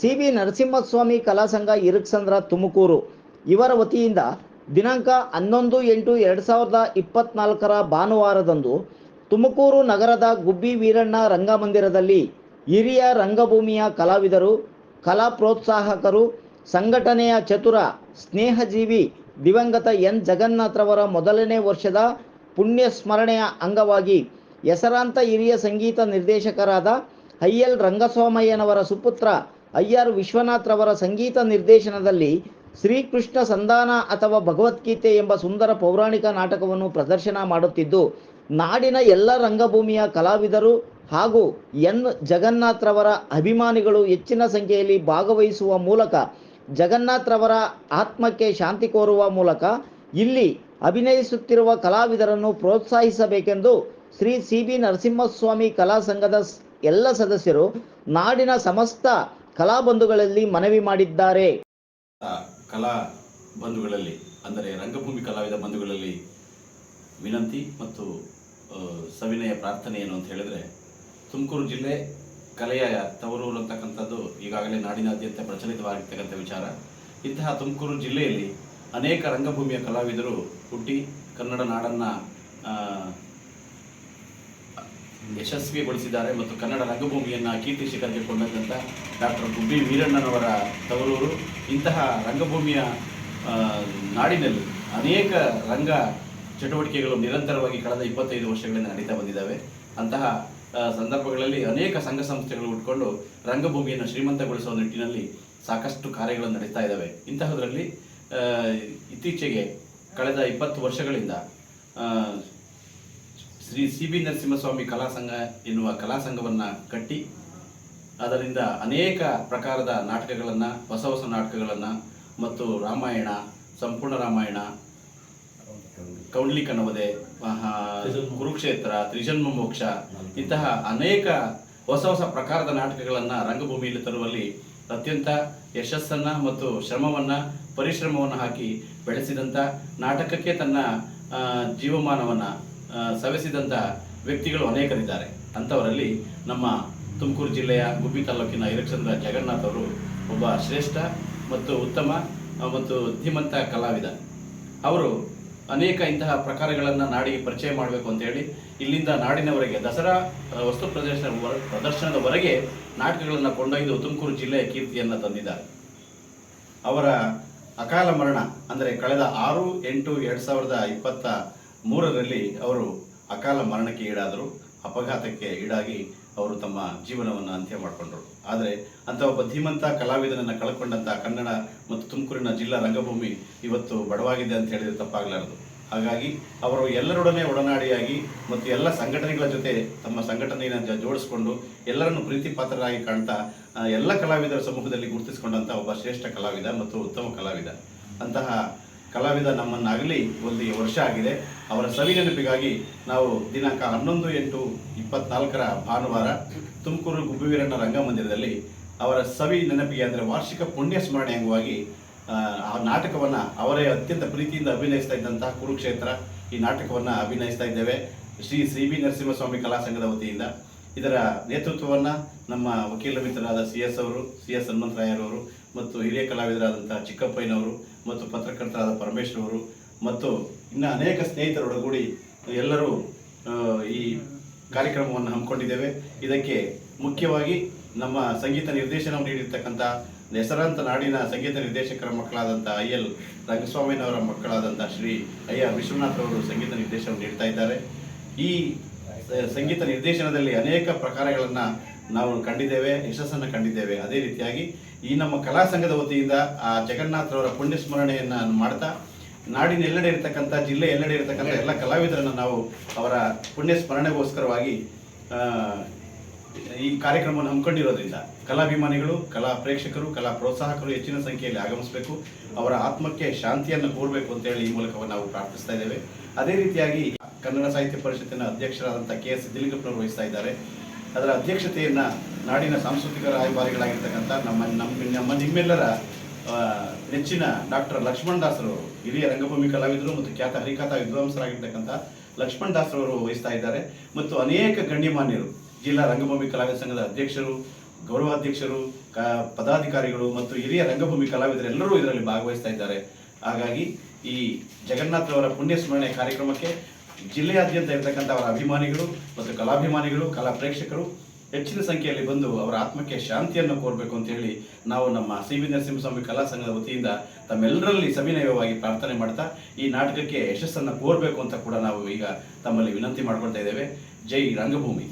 C V Narasimhaswamy ಕಲಾ ಸಂಘ ಇರುಕ್ಸಂದ್ರ ತುಮಕೂರು. ಇವರ ವತಿಯಿಂದ ದಿನಾಂಕ ಹನ್ನೊಂದು ಎಂಟು ಎರಡು ಸಾವಿರದ ಇಪ್ಪತ್ನಾಲ್ಕರ ಭಾನುವಾರದಂದು ತುಮಕೂರು ನಗರದ ಗುಬ್ಬಿ ವೀರಣ್ಣ ರಂಗಮಂದಿರದಲ್ಲಿ ಹಿರಿಯ ರಂಗಭೂಮಿಯ ಕಲಾವಿದರು, ಕಲಾ ಪ್ರೋತ್ಸಾಹಕರು, ಸಂಘಟನೆಯ ಚತುರ ಸ್ನೇಹಜೀವಿ ದಿವಂಗತ ಎನ್. ಜಗನ್ನಾಥ್ರವರ ಮೊದಲನೇ ವರ್ಷದ ಪುಣ್ಯ ಸ್ಮರಣೆಯ ಅಂಗವಾಗಿ ಹೆಸರಾಂತ ಹಿರಿಯ ಸಂಗೀತ ನಿರ್ದೇಶಕರಾದ ಐಎಲ್ ರಂಗಸ್ವಾಮಯ್ಯನವರ ಸುಪುತ್ರ ಐಆರ್ ವಿಶ್ವನಾಥ್ರವರ ಸಂಗೀತ ನಿರ್ದೇಶನದಲ್ಲಿ ಶ್ರೀಕೃಷ್ಣ ಸಂಧಾನ ಅಥವಾ ಭಗವದ್ಗೀತೆ ಎಂಬ ಸುಂದರ ಪೌರಾಣಿಕ ನಾಟಕವನ್ನು ಪ್ರದರ್ಶನ ಮಾಡುತ್ತಿದ್ದು, ನಾಡಿನ ಎಲ್ಲ ರಂಗಭೂಮಿಯ ಕಲಾವಿದರು ಹಾಗೂ ಎನ್. ಜಗನ್ನಾಥ್ರವರ ಅಭಿಮಾನಿಗಳು ಹೆಚ್ಚಿನ ಸಂಖ್ಯೆಯಲ್ಲಿ ಭಾಗವಹಿಸುವ ಮೂಲಕ ಜಗನ್ನಾಥ್ರವರ ಆತ್ಮಕ್ಕೆ ಶಾಂತಿ ಕೋರುವ ಮೂಲಕ ಇಲ್ಲಿ ಅಭಿನಯಿಸುತ್ತಿರುವ ಕಲಾವಿದರನ್ನು ಪ್ರೋತ್ಸಾಹಿಸಬೇಕೆಂದು ಶ್ರೀ ಸಿ ಬಿ ನರಸಿಂಹಸ್ವಾಮಿ ಕಲಾ ಸಂಘದ ಎಲ್ಲ ಸದಸ್ಯರು ನಾಡಿನ ಸಮಸ್ತ ಕಲಾಬಂಧುಗಳಲ್ಲಿ ಮನವಿ ಮಾಡಿದ್ದಾರೆ. ಕಲಾ ಬಂಧುಗಳಲ್ಲಿ, ಅಂದರೆ ರಂಗಭೂಮಿ ಕಲಾವಿದ ಬಂಧುಗಳಲ್ಲಿ ವಿನಂತಿ ಮತ್ತು ಸವಿನಯ ಪ್ರಾರ್ಥನೆ ಏನು ಅಂತ ಹೇಳಿದರೆ, ತುಮಕೂರು ಜಿಲ್ಲೆ ಕಲೆಯ ತವರೂರು ಅಂತಕ್ಕಂಥದ್ದು ಈಗಾಗಲೇ ನಾಡಿನಾದ್ಯಂತ ಪ್ರಚಲಿತವಾಗಿರ್ತಕ್ಕಂಥ ವಿಚಾರ. ಇಂತಹ ತುಮಕೂರು ಜಿಲ್ಲೆಯಲ್ಲಿ ಅನೇಕ ರಂಗಭೂಮಿಯ ಕಲಾವಿದರು ಹುಟ್ಟಿ ಕನ್ನಡ ನಾಡನ್ನು ಯಶಸ್ವಿಗೊಳಿಸಿದ್ದಾರೆ ಮತ್ತು ಕನ್ನಡ ರಂಗಭೂಮಿಯನ್ನು ಕೀರ್ತಿ ಶಿಖರಕ್ಕೆ ಡಾಕ್ಟರ್ ಗುಬ್ಬಿ ವೀರಣ್ಣನವರ ತವರೂರು. ಇಂತಹ ರಂಗಭೂಮಿಯ ನಾಡಿನಲ್ಲಿ ಅನೇಕ ರಂಗ ಚಟುವಟಿಕೆಗಳು ನಿರಂತರವಾಗಿ ಕಳೆದ ಇಪ್ಪತ್ತೈದು ವರ್ಷಗಳಿಂದ ನಡೀತಾ ಬಂದಿದ್ದಾವೆ. ಅಂತಹ ಸಂದರ್ಭಗಳಲ್ಲಿ ಅನೇಕ ಸಂಘ ಸಂಸ್ಥೆಗಳು ಉಟ್ಕೊಂಡು ರಂಗಭೂಮಿಯನ್ನು ಶ್ರೀಮಂತಗೊಳಿಸುವ ನಿಟ್ಟಿನಲ್ಲಿ ಸಾಕಷ್ಟು ಕಾರ್ಯಗಳು ನಡೀತಾ ಇದ್ದಾವೆ. ಇಂತಹದರಲ್ಲಿ ಇತ್ತೀಚೆಗೆ ಕಳೆದ ಇಪ್ಪತ್ತು ವರ್ಷಗಳಿಂದ ಶ್ರೀ ಸಿ ಬಿ ನರಸಿಂಹಸ್ವಾಮಿ ಕಲಾ ಸಂಘ ಎನ್ನುವ ಕಲಾ ಸಂಘವನ್ನು ಕಟ್ಟಿ, ಅದರಿಂದ ಅನೇಕ ಪ್ರಕಾರದ ನಾಟಕಗಳನ್ನು, ಹೊಸ ಹೊಸ ನಾಟಕಗಳನ್ನು ಮತ್ತು ರಾಮಾಯಣ, ಸಂಪೂರ್ಣ ರಾಮಾಯಣ ಕೌಂಡ್ಲಿ ಕಣವದೆ ಕುರುಕ್ಷೇತ್ರ, ತ್ರಿಜನ್ಮ ಮೋಕ್ಷ, ಇಂತಹ ಅನೇಕ ಹೊಸ ಹೊಸ ಪ್ರಕಾರದ ನಾಟಕಗಳನ್ನು ರಂಗಭೂಮಿಯಲ್ಲಿ ತರುವಲ್ಲಿ ಅತ್ಯಂತ ಯಶಸ್ಸನ್ನು ಮತ್ತು ಶ್ರಮವನ್ನು, ಪರಿಶ್ರಮವನ್ನು ಹಾಕಿ ಬೆಳೆಸಿದಂಥ ನಾಟಕಕ್ಕೆ ತನ್ನ ಜೀವಮಾನವನ್ನು ಸವೆಸಿದಂಥ ವ್ಯಕ್ತಿಗಳು ಅನೇಕರಿದ್ದಾರೆ. ಅಂಥವರಲ್ಲಿ ನಮ್ಮ ತುಮಕೂರು ಜಿಲ್ಲೆಯ ಗುಬ್ಬಿ ತಾಲೂಕಿನ ಇರಕ್ಷಂದ್ರ ಜಗನ್ನಾಥ್ ಅವರು ಒಬ್ಬ ಶ್ರೇಷ್ಠ ಮತ್ತು ಉತ್ತಮ ಮತ್ತು ಧೀಮಂತ ಕಲಾವಿದ. ಅವರು ಅನೇಕ ಇಂತಹ ಪ್ರಕಾರಗಳನ್ನು ನಾಡಿಗೆ ಪರಿಚಯ ಮಾಡಬೇಕು ಅಂತ ಹೇಳಿ ಇಲ್ಲಿಂದ ನಾಡಿನವರೆಗೆ ದಸರಾ ವಸ್ತು ಪ್ರದರ್ಶನ ಪ್ರದರ್ಶನದವರೆಗೆ ನಾಟಕಗಳನ್ನು ಕೊಂಡೊಯ್ದು ತುಮಕೂರು ಜಿಲ್ಲೆಯ ಕೀರ್ತಿಯನ್ನು ತಂದಿದ್ದಾರೆ. ಅವರ ಅಕಾಲ ಮರಣ, ಅಂದರೆ ಕಳೆದ ಆರು ಎಂಟು ಎರಡು ಸಾವಿರದ ಇಪ್ಪತ್ತ ಮೂರರಲ್ಲಿ ಅವರು ಅಕಾಲ ಮರಣಕ್ಕೆ ಈಡಾದರು, ಅಪಘಾತಕ್ಕೆ ಈಡಾಗಿ ಅವರು ತಮ್ಮ ಜೀವನವನ್ನು ಅಂತ್ಯ ಮಾಡಿಕೊಂಡರು. ಆದರೆ ಅಂಥ ಒಬ್ಬ ಧೀಮಂತ ಕಲಾವಿದನನ್ನು ಕಳ್ಕೊಂಡಂಥ ಕನ್ನಡ ಮತ್ತು ತುಮಕೂರಿನ ಜಿಲ್ಲಾ ರಂಗಭೂಮಿ ಇವತ್ತು ಬಡವಾಗಿದೆ ಅಂತ ಹೇಳಿದರೆ ತಪ್ಪಾಗಲಾರದು. ಹಾಗಾಗಿ ಅವರು ಎಲ್ಲರೊಡನೆ ಒಡನಾಡಿಯಾಗಿ ಮತ್ತು ಎಲ್ಲ ಸಂಘಟನೆಗಳ ಜೊತೆ ತಮ್ಮ ಸಂಘಟನೆಯನ್ನು ಜೋಡಿಸ್ಕೊಂಡು ಎಲ್ಲರನ್ನು ಪ್ರೀತಿ ಪಾತ್ರರಾಗಿ ಕಾಣ್ತಾ ಎಲ್ಲ ಕಲಾವಿದರ ಸಮೂಹದಲ್ಲಿ ಗುರುತಿಸಿಕೊಂಡಂಥ ಒಬ್ಬ ಶ್ರೇಷ್ಠ ಕಲಾವಿದ ಮತ್ತು ಉತ್ತಮ ಕಲಾವಿದ. ಅಂತಹ ಕಲಾವಿದ ನಮ್ಮನ್ನಾಗಲಿ ಒಂದು ವರ್ಷ ಆಗಿದೆ. ಅವರ ಸವಿ ನೆನಪಿಗಾಗಿ ನಾವು ದಿನಾಂಕ ಹನ್ನೊಂದು ಎಂಟು ಇಪ್ಪತ್ನಾಲ್ಕರ ಭಾನುವಾರ ತುಮಕೂರು ಗುಬ್ಬವೀರಣ್ಣ ರಂಗಮಂದಿರದಲ್ಲಿ ಅವರ ಸವಿ ನೆನಪಿಗೆ ಅಂದರೆ ವಾರ್ಷಿಕ ಪುಣ್ಯ ಸ್ಮರಣೆ ಅಂಗವಾಗಿ ಆ, ಆ ನಾಟಕವನ್ನು ಅವರೇ ಅತ್ಯಂತ ಪ್ರೀತಿಯಿಂದ ಅಭಿನಯಿಸ್ತಾ ಇದ್ದಂತಹ ಕುರುಕ್ಷೇತ್ರ ಈ ನಾಟಕವನ್ನು ಅಭಿನಯಿಸ್ತಾ ಇದ್ದೇವೆ. ಶ್ರೀ ಸಿ ಬಿ ನರಸಿಂಹಸ್ವಾಮಿ ಕಲಾ ಸಂಘದ ವತಿಯಿಂದ. ಇದರ ನೇತೃತ್ವವನ್ನು ನಮ್ಮ ವಕೀಲ ಮಿತ್ರರಾದ ಸಿ ಎಸ್ ಅವರು ಸಿ ಎಸ್ ಹನುಮಂತರಾಯರವರು ಮತ್ತು ಹಿರಿಯ ಕಲಾವಿದರಾದಂಥ ಚಿಕ್ಕಪ್ಪಯ್ಯನವರು ಮತ್ತು ಪತ್ರಕರ್ತರಾದ ಪರಮೇಶ್ ಅವರು ಮತ್ತು ಇನ್ನು ಅನೇಕ ಸ್ನೇಹಿತರೊಡಗೂಡಿ ಎಲ್ಲರೂ ಈ ಕಾರ್ಯಕ್ರಮವನ್ನು ಹಮ್ಮಿಕೊಂಡಿದ್ದೇವೆ. ಇದಕ್ಕೆ ಮುಖ್ಯವಾಗಿ ನಮ್ಮ ಸಂಗೀತ ನಿರ್ದೇಶನ ನೀಡಿರ್ತಕ್ಕಂಥ ಹೆಸರಾಂತ ನಾಡಿನ ಸಂಗೀತ ನಿರ್ದೇಶಕರ ಮಕ್ಕಳಾದಂಥ ಐ ಎಲ್ ರಂಗಸ್ವಾಮಿನವರ ಮಕ್ಕಳಾದಂಥ ಶ್ರೀ ಐ ಆರ್ ವಿಶ್ವನಾಥ್ ಅವರು ಸಂಗೀತ ನಿರ್ದೇಶನ ನೀಡ್ತಾ ಇದ್ದಾರೆ. ಈ ಸಂಗೀತ ನಿರ್ದೇಶನದಲ್ಲಿ ಅನೇಕ ಪ್ರಕಾರಗಳನ್ನು ನಾವು ಕಂಡಿದ್ದೇವೆ, ಯಶಸ್ಸನ್ನು ಕಂಡಿದ್ದೇವೆ. ಅದೇ ರೀತಿಯಾಗಿ ಈ ನಮ್ಮ ಕಲಾ ಸಂಘದ ವತಿಯಿಂದ ಆ ಜಗನ್ನಾಥರವರ ಪುಣ್ಯ ಸ್ಮರಣೆಯನ್ನು ಮಾಡ್ತಾ, ನಾಡಿನ ಎಲ್ಲೆಡೆ ಇರತಕ್ಕಂಥ, ಜಿಲ್ಲೆ ಎಲ್ಲೆಡೆ ಇರತಕ್ಕಂಥ ಎಲ್ಲ ಕಲಾವಿದರನ್ನು ನಾವು ಅವರ ಪುಣ್ಯ ಸ್ಮರಣೆಗೋಸ್ಕರವಾಗಿ ಈ ಕಾರ್ಯಕ್ರಮವನ್ನು ಹಮ್ಮಿಕೊಂಡಿರೋದ್ರಿಂದ ಕಲಾಭಿಮಾನಿಗಳು, ಕಲಾ ಪ್ರೇಕ್ಷಕರು, ಕಲಾ ಪ್ರೋತ್ಸಾಹಕರು ಹೆಚ್ಚಿನ ಸಂಖ್ಯೆಯಲ್ಲಿ ಆಗಮಿಸಬೇಕು. ಅವರ ಆತ್ಮಕ್ಕೆ ಶಾಂತಿಯನ್ನು ಕೋರಬೇಕು ಅಂತೇಳಿ ಈ ಮೂಲಕ ನಾವು ಪ್ರಾರ್ಥಿಸ್ತಾ ಇದ್ದೇವೆ. ಅದೇ ರೀತಿಯಾಗಿ ಕನ್ನಡ ಸಾಹಿತ್ಯ ಪರಿಷತ್ತಿನ ಅಧ್ಯಕ್ಷರಾದಂಥ ಕೆ ಎಸ್ ಸಿದ್ದಲಿಂಗಪ್ಪನವರು ವಹಿಸ್ತಾ ಇದ್ದಾರೆ. ಅದರ ಅಧ್ಯಕ್ಷತೆಯನ್ನು ನಾಡಿನ ಸಾಂಸ್ಕೃತಿಕ ರಾಯಭಾರಿಗಳಾಗಿರ್ತಕ್ಕಂಥ ನಮ್ಮ ನಮ್ಮ ನಮ್ಮ ನಿಮ್ಮೆಲ್ಲರ ನೆಚ್ಚಿನ ಡಾಕ್ಟರ್ ಲಕ್ಷ್ಮಣ್ ದಾಸರು, ಹಿರಿಯ ರಂಗಭೂಮಿ ಕಲಾವಿದರು ಮತ್ತು ಖ್ಯಾತ ಹರಿಕಥಾ ವಿದ್ವಾಂಸರಾಗಿರ್ತಕ್ಕಂಥ ಲಕ್ಷ್ಮಣ್ ದಾಸರವರು ವಹಿಸ್ತಾ ಇದ್ದಾರೆ. ಮತ್ತು ಅನೇಕ ಗಣ್ಯಮಾನ್ಯರು, ಜಿಲ್ಲಾ ರಂಗಭೂಮಿ ಕಲಾವಿದ ಸಂಘದ ಅಧ್ಯಕ್ಷರು, ಗೌರವಾಧ್ಯಕ್ಷರು, ಕ, ಪದಾಧಿಕಾರಿಗಳು ಮತ್ತು ಹಿರಿಯ ರಂಗಭೂಮಿ ಕಲಾವಿದರೆಲ್ಲರೂ ಇದರಲ್ಲಿ ಭಾಗವಹಿಸ್ತಾ ಇದ್ದಾರೆ. ಹಾಗಾಗಿ ಈ ಜಗನ್ನಾಥ್ ಅವರ ಪುಣ್ಯ ಸ್ಮರಣೆ ಕಾರ್ಯಕ್ರಮಕ್ಕೆ ಜಿಲ್ಲೆಯಾದ್ಯಂತ ಇರತಕ್ಕಂಥ ಅವರ ಅಭಿಮಾನಿಗಳು ಮತ್ತು ಕಲಾಭಿಮಾನಿಗಳು, ಕಲಾ ಪ್ರೇಕ್ಷಕರು ಹೆಚ್ಚಿನ ಸಂಖ್ಯೆಯಲ್ಲಿ ಬಂದು ಅವರ ಆತ್ಮಕ್ಕೆ ಶಾಂತಿಯನ್ನು ಕೋರಬೇಕು ಅಂತ ಹೇಳಿ ನಾವು ನಮ್ಮ ಸಿ ವಿ ನರಸಿಂಹಸ್ವಾಮಿ ಕಲಾ ಸಂಘದ ವತಿಯಿಂದ ತಮ್ಮೆಲ್ಲರಲ್ಲಿ ಸವಿನಯವಾಗಿ ಪ್ರಾರ್ಥನೆ ಮಾಡ್ತಾ ಈ ನಾಟಕಕ್ಕೆ ಯಶಸ್ಸನ್ನು ಕೋರಬೇಕು ಅಂತ ಕೂಡ ನಾವು ಈಗ ತಮ್ಮಲ್ಲಿ ವಿನಂತಿ ಮಾಡ್ಕೊಳ್ತಾ ಇದ್ದೇವೆ. ಜೈ ರಂಗಭೂಮಿ.